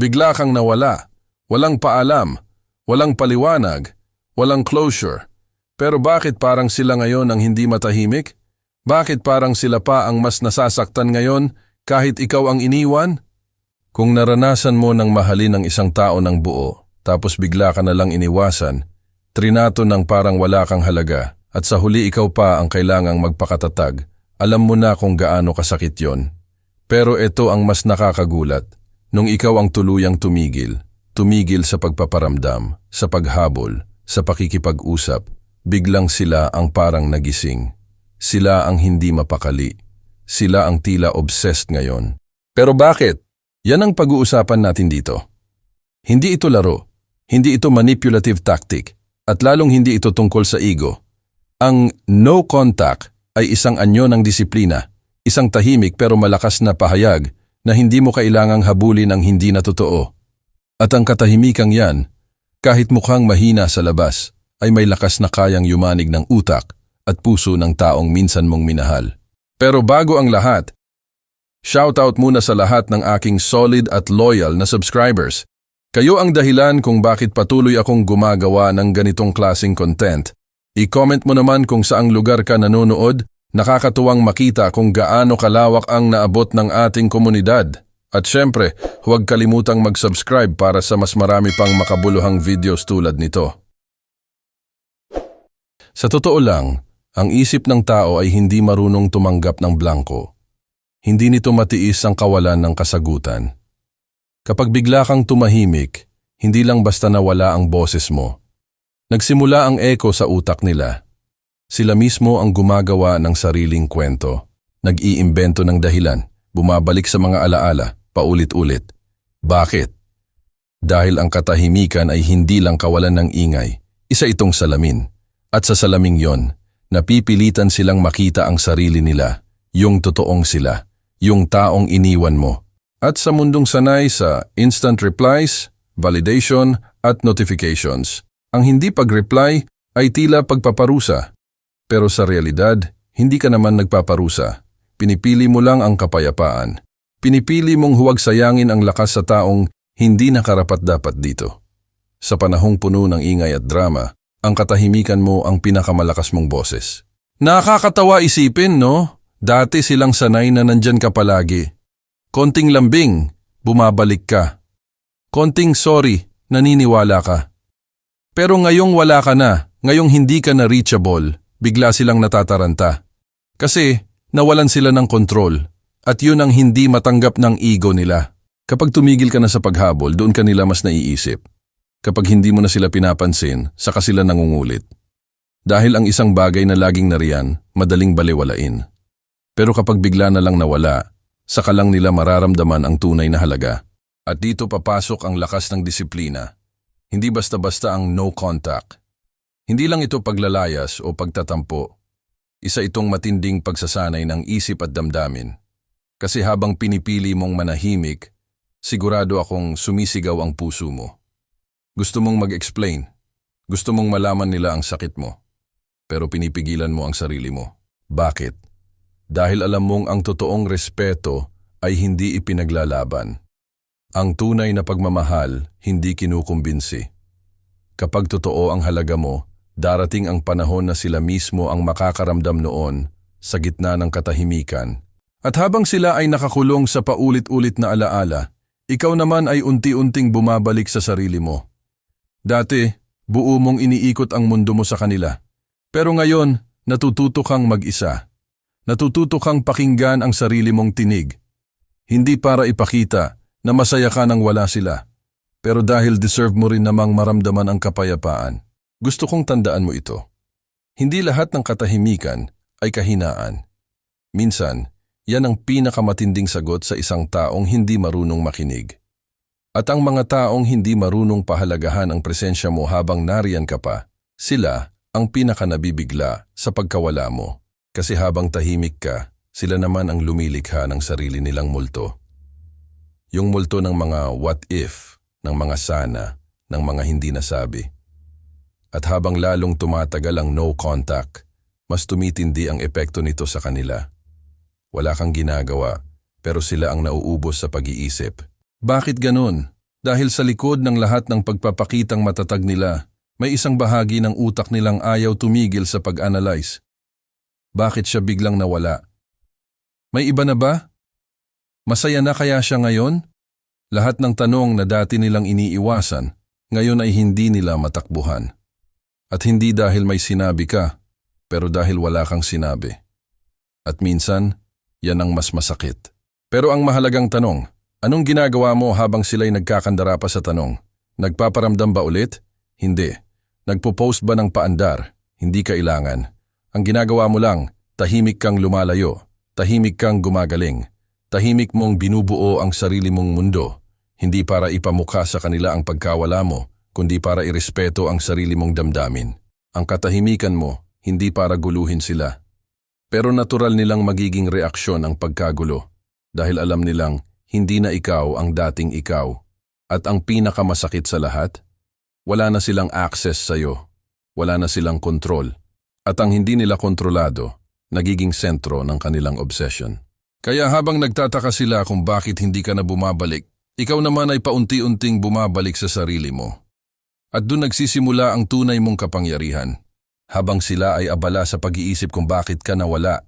Bigla kang nawala. Walang paalam. Walang paliwanag. Walang closure. Pero bakit parang sila ngayon ang hindi matahimik? Bakit parang sila pa ang mas nasasaktan ngayon kahit ikaw ang iniwan? Kung naranasan mo ng mahalin ang isang tao ng buo, tapos bigla ka na lang iniwasan, trinato ng parang wala kang halaga, at sa huli ikaw pa ang kailangang magpakatatag, alam mo na kung gaano kasakit yon. Pero ito ang mas nakakagulat. Nung ikaw ang tuluyang tumigil, tumigil sa pagpaparamdam, sa paghabol, sa pakikipag-usap, biglang sila ang parang nagising. Sila ang hindi mapakali. Sila ang tila obsessed ngayon. Pero bakit? Yan ang pag-uusapan natin dito. Hindi ito laro. Hindi ito manipulative tactic. At lalong hindi ito tungkol sa ego. Ang no contact ay isang anyo ng disiplina. Isang tahimik pero malakas na pahayag na hindi mo kailangang habulin ang hindi na totoo. At ang katahimikang yan, kahit mukhang mahina sa labas, ay may lakas na kayang yumanig ng utak at puso ng taong minsan mong minahal. Pero bago ang lahat, shoutout muna sa lahat ng aking solid at loyal na subscribers. Kayo ang dahilan kung bakit patuloy akong gumagawa ng ganitong klasing content. I-comment mo naman kung saang lugar ka nanonood Nakakatuwang makita kung gaano kalawak ang naabot ng ating komunidad. At syempre, huwag kalimutang mag-subscribe para sa mas marami pang makabuluhang videos tulad nito. Sa totoo lang, ang isip ng tao ay hindi marunong tumanggap ng blanco. Hindi nito matiis ang kawalan ng kasagutan. Kapag bigla kang tumahimik, hindi lang basta nawala ang boses mo. Nagsimula ang echo sa utak nila. Sila mismo ang gumagawa ng sariling kwento. Nag-iimbento ng dahilan, bumabalik sa mga alaala, paulit-ulit. Bakit? Dahil ang katahimikan ay hindi lang kawalan ng ingay, isa itong salamin. At sa salaming yon, napipilitan silang makita ang sarili nila, yung totoong sila, yung taong iniwan mo. At sa mundong sanay sa instant replies, validation at notifications, ang hindi pag-reply ay tila pagpaparusa. Pero sa realidad, hindi ka naman nagpaparusa. Pinipili mo lang ang kapayapaan. Pinipili mong huwag sayangin ang lakas sa taong hindi nakarapat dapat dito. Sa panahong puno ng ingay at drama, ang katahimikan mo ang pinakamalakas mong boses. Nakakatawa isipin, no? Dati silang sanay na nandyan ka palagi. Konting lambing, bumabalik ka. Konting sorry, naniniwala ka. Pero ngayong wala ka na, ngayong hindi ka na reachable, bigla silang natataranta. Kasi nawalan sila ng kontrol at yun ang hindi matanggap ng ego nila. Kapag tumigil ka na sa paghabol, doon ka nila mas naiisip. Kapag hindi mo na sila pinapansin, saka sila nangungulit. Dahil ang isang bagay na laging nariyan, madaling baliwalain. Pero kapag bigla na lang nawala, saka lang nila mararamdaman ang tunay na halaga. At dito papasok ang lakas ng disiplina. Hindi basta-basta ang no contact. Hindi lang ito paglalayas o pagtatampo. Isa itong matinding pagsasanay ng isip at damdamin. Kasi habang pinipili mong manahimik, sigurado akong sumisigaw ang puso mo. Gusto mong mag-explain. Gusto mong malaman nila ang sakit mo. Pero pinipigilan mo ang sarili mo. Bakit? Dahil alam mong ang totoong respeto ay hindi ipinaglalaban. Ang tunay na pagmamahal hindi kinukumbinsi. Kapag totoo ang halaga mo, darating ang panahon na sila mismo ang makakaramdam noon sa gitna ng katahimikan. At habang sila ay nakakulong sa paulit-ulit na alaala, ikaw naman ay unti-unting bumabalik sa sarili mo. Dati, buo mong iniikot ang mundo mo sa kanila. Pero ngayon, natututo kang mag-isa. Natututo kang pakinggan ang sarili mong tinig. Hindi para ipakita na masaya ka nang wala sila. Pero dahil deserve mo rin namang maramdaman ang kapayapaan, gusto kong tandaan mo ito. Hindi lahat ng katahimikan ay kahinaan. Minsan, yan ang pinakamatinding sagot sa isang taong hindi marunong makinig. At ang mga taong hindi marunong pahalagahan ang presensya mo habang nariyan ka pa, sila ang pinakanabibigla sa pagkawala mo. Kasi habang tahimik ka, sila naman ang lumilikha ng sarili nilang multo. Yung multo ng mga what if, ng mga sana, ng mga hindi nasabi. At habang lalong tumatagal ang no contact, mas tumitindi ang epekto nito sa kanila. Wala kang ginagawa, pero sila ang nauubos sa pag-iisip bakit ganun? Dahil sa likod ng lahat ng pagpapakitang matatag nila, may isang bahagi ng utak nilang ayaw tumigil sa pag-analyze. Bakit siya biglang nawala? May iba na ba? Masaya na kaya siya ngayon? Lahat ng tanong na dati nilang iniiwasan, ngayon ay hindi nila matakbuhan. At hindi dahil may sinabi ka, pero dahil wala kang sinabi. At minsan, yan ang mas masakit. Pero ang mahalagang tanong, anong ginagawa mo habang sila'y nagkakandara pa sa tanong? Nagpaparamdam ba ulit? Hindi. Nagpo-post ba ng paandar? Hindi kailangan. Ang ginagawa mo lang, tahimik kang lumalayo, tahimik kang gumagaling, tahimik mong binubuo ang sarili mong mundo, hindi para ipamukha sa kanila ang pagkawala mo, kundi para irespeto ang sarili mong damdamin. Ang katahimikan mo, hindi para guluhin sila. Pero natural nilang magiging reaksyon ang pagkagulo dahil alam nilang hindi na ikaw ang dating ikaw. At ang pinakamasakit sa lahat, wala na silang access sa'yo. Wala na silang kontrol. At ang hindi nila kontrolado, nagiging sentro ng kanilang obsession. Kaya habang nagtataka sila kung bakit hindi ka na bumabalik, ikaw naman ay paunti-unting bumabalik sa sarili mo. At doon nagsisimula ang tunay mong kapangyarihan. Habang sila ay abala sa pag-iisip kung bakit ka nawala,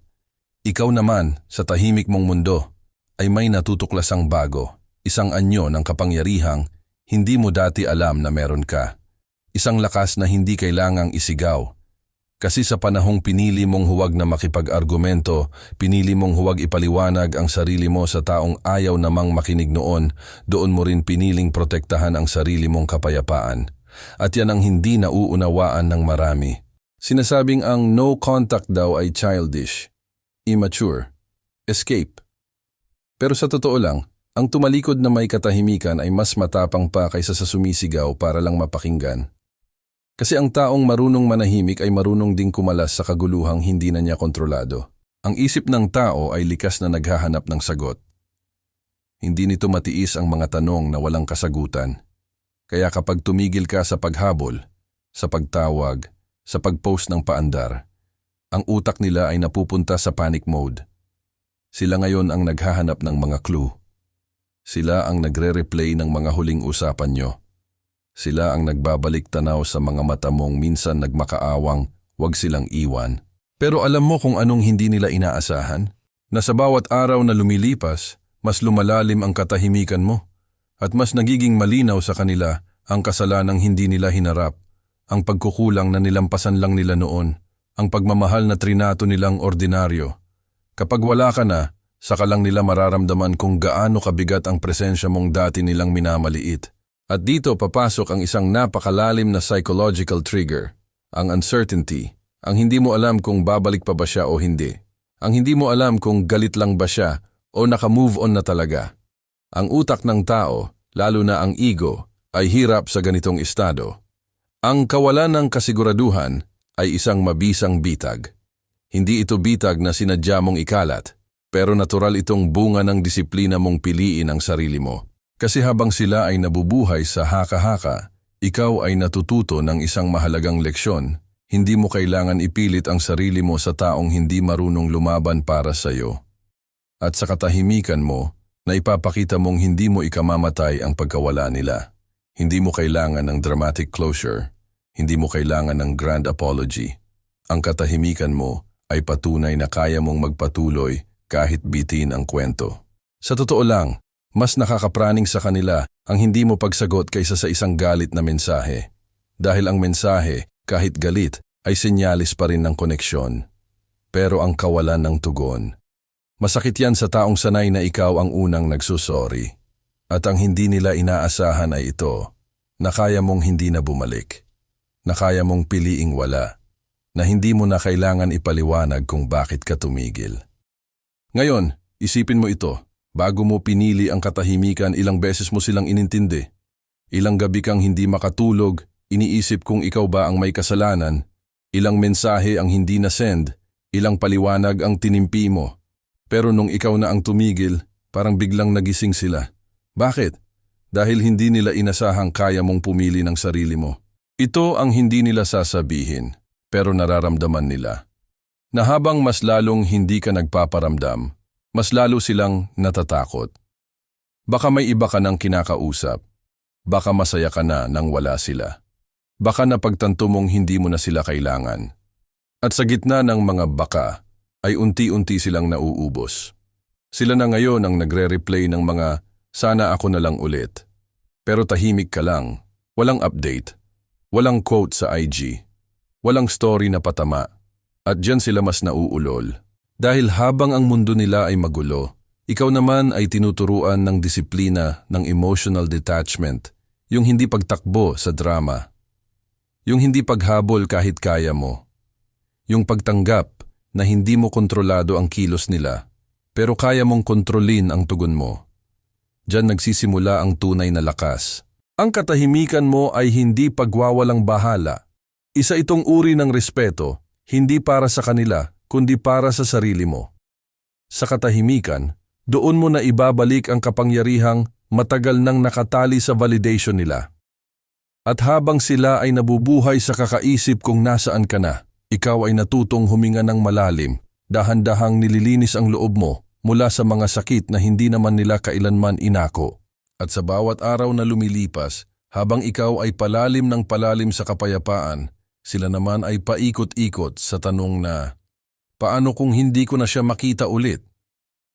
ikaw naman, sa tahimik mong mundo, ay may natutuklasang bago, isang anyo ng kapangyarihang hindi mo dati alam na meron ka. Isang lakas na hindi kailangang isigaw. Kasi sa panahong pinili mong huwag na makipag-argumento, pinili mong huwag ipaliwanag ang sarili mo sa taong ayaw namang makinig noon, doon mo rin piniling protektahan ang sarili mong kapayapaan. At yan ang hindi nauunawaan ng marami. Sinasabing ang no contact daw ay childish, immature, escape. Pero sa totoo lang, ang tumalikod na may katahimikan ay mas matapang pa kaysa sa sumisigaw para lang mapakinggan. Kasi ang taong marunong manahimik ay marunong ding kumalas sa kaguluhang hindi na niya kontrolado. Ang isip ng tao ay likas na naghahanap ng sagot. Hindi nito matiis ang mga tanong na walang kasagutan. Kaya kapag tumigil ka sa paghabol, sa pagtawag, sa pag-post ng paandar, ang utak nila ay napupunta sa panic mode. Sila ngayon ang naghahanap ng mga clue. Sila ang nagre-replay ng mga huling usapan nyo. Sila ang nagbabalik tanaw sa mga mata mong minsan nagmakaawang, wag silang iwan. Pero alam mo kung anong hindi nila inaasahan? Na sa bawat araw na lumilipas, mas lumalalim ang katahimikan mo at mas nagiging malinaw sa kanila ang kasalanang hindi nila hinarap, ang pagkukulang na nilampasan lang nila noon, ang pagmamahal na trinato nilang ordinaryo. Kapag wala ka na, saka lang nila mararamdaman kung gaano kabigat ang presensya mong dati nilang minamaliit. At dito papasok ang isang napakalalim na psychological trigger, ang uncertainty, ang hindi mo alam kung babalik pa ba siya o hindi. Ang hindi mo alam kung galit lang ba siya o naka-move on na talaga. Ang utak ng tao, lalo na ang ego, ay hirap sa ganitong estado. Ang kawalan ng kasiguraduhan ay isang mabisang bitag. Hindi ito bitag na sinadya mong ikalat, pero natural itong bunga ng disiplina mong piliin ang sarili mo. Kasi habang sila ay nabubuhay sa haka-haka, ikaw ay natututo ng isang mahalagang leksyon. Hindi mo kailangan ipilit ang sarili mo sa taong hindi marunong lumaban para sa iyo. At sa katahimikan mo, na ipapakita mong hindi mo ikamamatay ang pagkawala nila. Hindi mo kailangan ng dramatic closure. Hindi mo kailangan ng grand apology. Ang katahimikan mo ay patunay na kaya mong magpatuloy kahit bitin ang kwento. Sa totoo lang, mas nakakapraning sa kanila ang hindi mo pagsagot kaysa sa isang galit na mensahe. Dahil ang mensahe, kahit galit, ay senyalis pa rin ng koneksyon. Pero ang kawalan ng tugon, Masakit yan sa taong sanay na ikaw ang unang nagsusori. At ang hindi nila inaasahan ay ito, na kaya mong hindi na bumalik. Na kaya mong piliing wala. Na hindi mo na kailangan ipaliwanag kung bakit ka tumigil. Ngayon, isipin mo ito. Bago mo pinili ang katahimikan, ilang beses mo silang inintindi. Ilang gabi kang hindi makatulog, iniisip kung ikaw ba ang may kasalanan. Ilang mensahe ang hindi na-send, ilang paliwanag ang tinimpi mo. Pero nung ikaw na ang tumigil, parang biglang nagising sila. Bakit? Dahil hindi nila inasahang kaya mong pumili ng sarili mo. Ito ang hindi nila sasabihin, pero nararamdaman nila. Na habang mas lalong hindi ka nagpaparamdam, mas lalo silang natatakot. Baka may iba ka ng kinakausap. Baka masaya ka na nang wala sila. Baka napagtanto mong hindi mo na sila kailangan. At sa gitna ng mga baka, ay unti-unti silang nauubos. Sila na ngayon ang nagre-replay ng mga sana ako na lang ulit. Pero tahimik ka lang, walang update, walang quote sa IG, walang story na patama. At dyan sila mas nauulol. Dahil habang ang mundo nila ay magulo, ikaw naman ay tinuturuan ng disiplina ng emotional detachment, yung hindi pagtakbo sa drama, yung hindi paghabol kahit kaya mo, yung pagtanggap na hindi mo kontrolado ang kilos nila, pero kaya mong kontrolin ang tugon mo. Diyan nagsisimula ang tunay na lakas. Ang katahimikan mo ay hindi pagwawalang bahala. Isa itong uri ng respeto, hindi para sa kanila, kundi para sa sarili mo. Sa katahimikan, doon mo na ibabalik ang kapangyarihang matagal nang nakatali sa validation nila. At habang sila ay nabubuhay sa kakaisip kung nasaan ka na, ikaw ay natutong huminga ng malalim, dahan-dahang nililinis ang loob mo mula sa mga sakit na hindi naman nila kailanman inako. At sa bawat araw na lumilipas, habang ikaw ay palalim ng palalim sa kapayapaan, sila naman ay paikot-ikot sa tanong na, Paano kung hindi ko na siya makita ulit?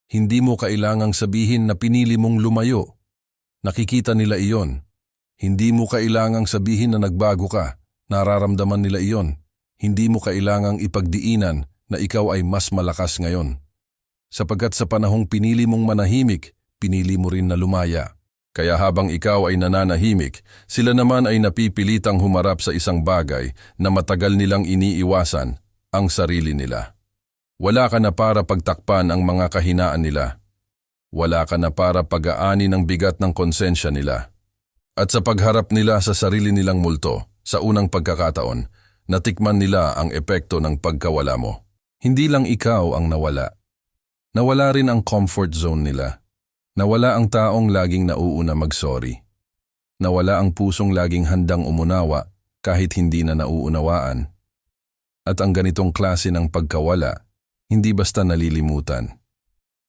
Hindi mo kailangang sabihin na pinili mong lumayo. Nakikita nila iyon. Hindi mo kailangang sabihin na nagbago ka. Nararamdaman nila iyon. Hindi mo kailangang ipagdiinan na ikaw ay mas malakas ngayon. Sapagkat sa panahong pinili mong manahimik, pinili mo rin na lumaya. Kaya habang ikaw ay nananahimik, sila naman ay napipilitang humarap sa isang bagay na matagal nilang iniiwasan, ang sarili nila. Wala ka na para pagtakpan ang mga kahinaan nila. Wala ka na para pag-aani ng bigat ng konsensya nila. At sa pagharap nila sa sarili nilang multo, sa unang pagkakataon, natikman nila ang epekto ng pagkawala mo. Hindi lang ikaw ang nawala. Nawala rin ang comfort zone nila. Nawala ang taong laging nauuna mag-sorry. Nawala ang pusong laging handang umunawa kahit hindi na nauunawaan. At ang ganitong klase ng pagkawala, hindi basta nalilimutan.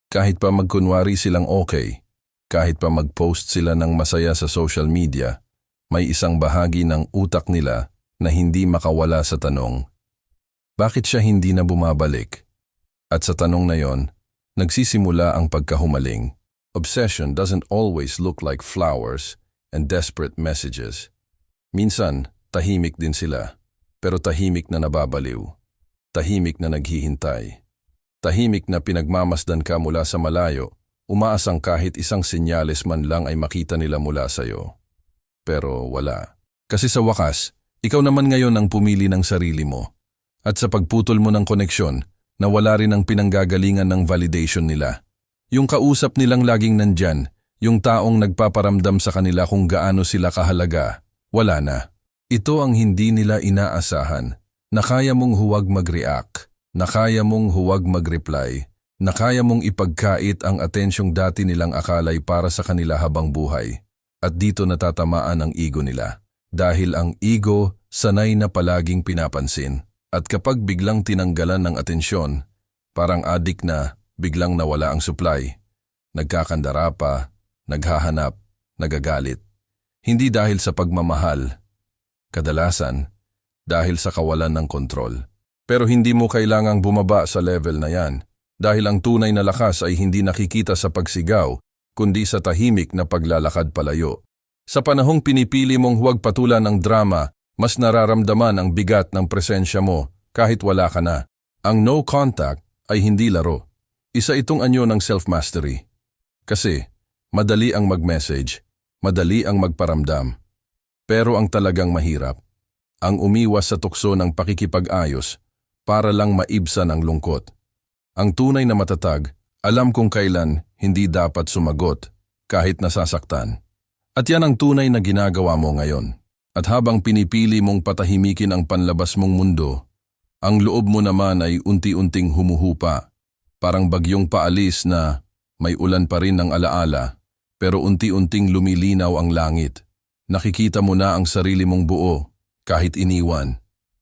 Kahit pa magkunwari silang okay, kahit pa mag-post sila ng masaya sa social media, may isang bahagi ng utak nila na hindi makawala sa tanong, bakit siya hindi na bumabalik? At sa tanong na yon, nagsisimula ang pagkahumaling. Obsession doesn't always look like flowers and desperate messages. Minsan, tahimik din sila, pero tahimik na nababaliw. Tahimik na naghihintay. Tahimik na pinagmamasdan ka mula sa malayo, umaasang kahit isang senyales man lang ay makita nila mula sa iyo. Pero wala. Kasi sa wakas, ikaw naman ngayon ang pumili ng sarili mo. At sa pagputol mo ng koneksyon, nawala rin ang pinanggagalingan ng validation nila. Yung kausap nilang laging nandyan, yung taong nagpaparamdam sa kanila kung gaano sila kahalaga, wala na. Ito ang hindi nila inaasahan, na kaya mong huwag mag-react na kaya mong huwag mag-reply, na kaya mong ipagkait ang atensyong dati nilang akalay para sa kanila habang buhay. At dito natatamaan ang ego nila. Dahil ang ego sanay na palaging pinapansin. At kapag biglang tinanggalan ng atensyon, parang adik na biglang nawala ang supply. Nagkakandara pa, naghahanap, nagagalit. Hindi dahil sa pagmamahal. Kadalasan, dahil sa kawalan ng kontrol. Pero hindi mo kailangang bumaba sa level na yan dahil ang tunay na lakas ay hindi nakikita sa pagsigaw kundi sa tahimik na paglalakad palayo. Sa panahong pinipili mong huwag patulan ng drama, mas nararamdaman ang bigat ng presensya mo kahit wala ka na. Ang no contact ay hindi laro. Isa itong anyo ng self-mastery. Kasi, madali ang mag-message, madali ang magparamdam. Pero ang talagang mahirap, ang umiwas sa tukso ng pakikipag-ayos para lang maibsan ang lungkot. Ang tunay na matatag, alam kung kailan hindi dapat sumagot kahit nasasaktan. At yan ang tunay na ginagawa mo ngayon. At habang pinipili mong patahimikin ang panlabas mong mundo, ang loob mo naman ay unti-unting humuhupa, parang bagyong paalis na may ulan pa rin ng alaala, pero unti-unting lumilinaw ang langit. Nakikita mo na ang sarili mong buo, kahit iniwan.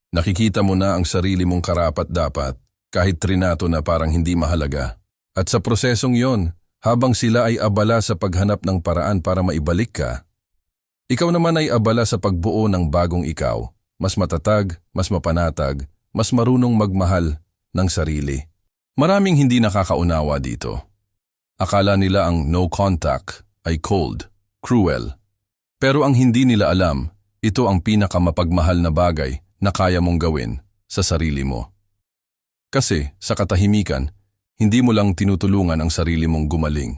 Nakikita mo na ang sarili mong karapat dapat, kahit trinato na parang hindi mahalaga. At sa prosesong yon, habang sila ay abala sa paghanap ng paraan para maibalik ka, Ikaw naman ay abala sa pagbuo ng bagong ikaw, mas matatag, mas mapanatag, mas marunong magmahal ng sarili. Maraming hindi nakakaunawa dito. Akala nila ang no contact ay cold, cruel. Pero ang hindi nila alam, ito ang pinakamapagmahal na bagay na kaya mong gawin sa sarili mo. Kasi sa katahimikan, hindi mo lang tinutulungan ang sarili mong gumaling.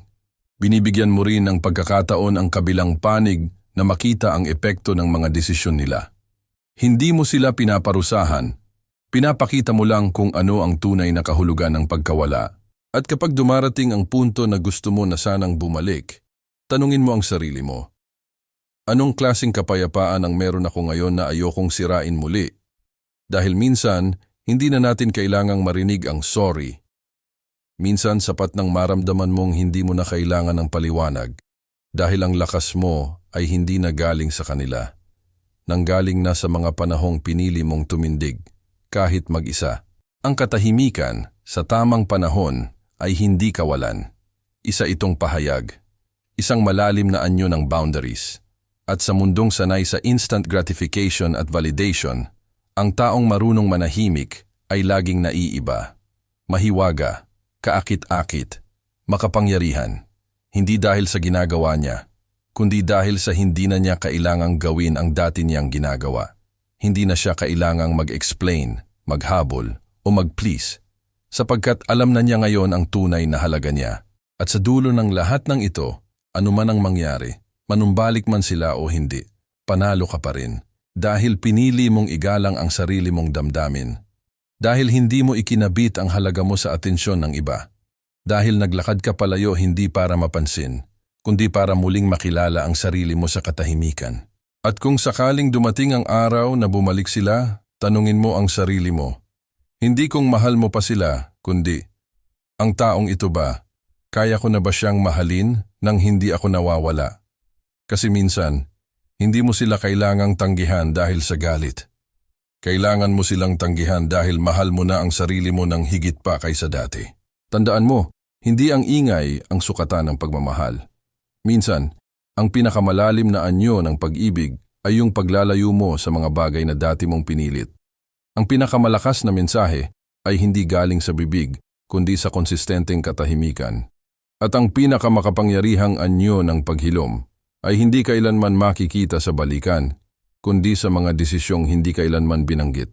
Binibigyan mo rin ng pagkakataon ang kabilang panig na makita ang epekto ng mga desisyon nila. Hindi mo sila pinaparusahan, pinapakita mo lang kung ano ang tunay na kahulugan ng pagkawala. At kapag dumarating ang punto na gusto mo na sanang bumalik, tanungin mo ang sarili mo. Anong klasing kapayapaan ang meron ako ngayon na ayokong sirain muli? Dahil minsan, hindi na natin kailangang marinig ang sorry. Minsan sapat nang maramdaman mong hindi mo na kailangan ng paliwanag dahil ang lakas mo ay hindi na galing sa kanila. Nanggaling na sa mga panahong pinili mong tumindig, kahit mag-isa. Ang katahimikan sa tamang panahon ay hindi kawalan. Isa itong pahayag. Isang malalim na anyo ng boundaries. At sa mundong sanay sa instant gratification at validation, ang taong marunong manahimik ay laging naiiba. Mahiwaga, kaakit-akit, makapangyarihan. Hindi dahil sa ginagawa niya, kundi dahil sa hindi na niya kailangang gawin ang dati niyang ginagawa. Hindi na siya kailangang mag-explain, maghabol, o mag-please, sapagkat alam na niya ngayon ang tunay na halaga niya. At sa dulo ng lahat ng ito, anuman ang mangyari, manumbalik man sila o hindi, panalo ka pa rin dahil pinili mong igalang ang sarili mong damdamin. Dahil hindi mo ikinabit ang halaga mo sa atensyon ng iba. Dahil naglakad ka palayo hindi para mapansin, kundi para muling makilala ang sarili mo sa katahimikan. At kung sakaling dumating ang araw na bumalik sila, tanungin mo ang sarili mo. Hindi kung mahal mo pa sila, kundi, ang taong ito ba, kaya ko na ba siyang mahalin nang hindi ako nawawala? Kasi minsan, hindi mo sila kailangang tanggihan dahil sa galit. Kailangan mo silang tanggihan dahil mahal mo na ang sarili mo ng higit pa kaysa dati. Tandaan mo, hindi ang ingay ang sukatan ng pagmamahal. Minsan, ang pinakamalalim na anyo ng pag-ibig ay yung paglalayo mo sa mga bagay na dati mong pinilit. Ang pinakamalakas na mensahe ay hindi galing sa bibig, kundi sa konsistenteng katahimikan. At ang pinakamakapangyarihang anyo ng paghilom ay hindi kailanman makikita sa balikan, kundi sa mga desisyong hindi kailanman binanggit,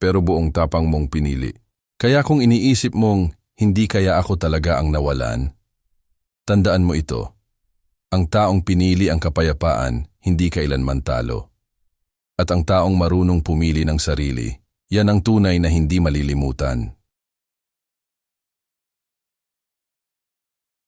pero buong tapang mong pinili. Kaya kung iniisip mong hindi kaya ako talaga ang nawalan, tandaan mo ito, ang taong pinili ang kapayapaan hindi kailanman talo. At ang taong marunong pumili ng sarili, yan ang tunay na hindi malilimutan.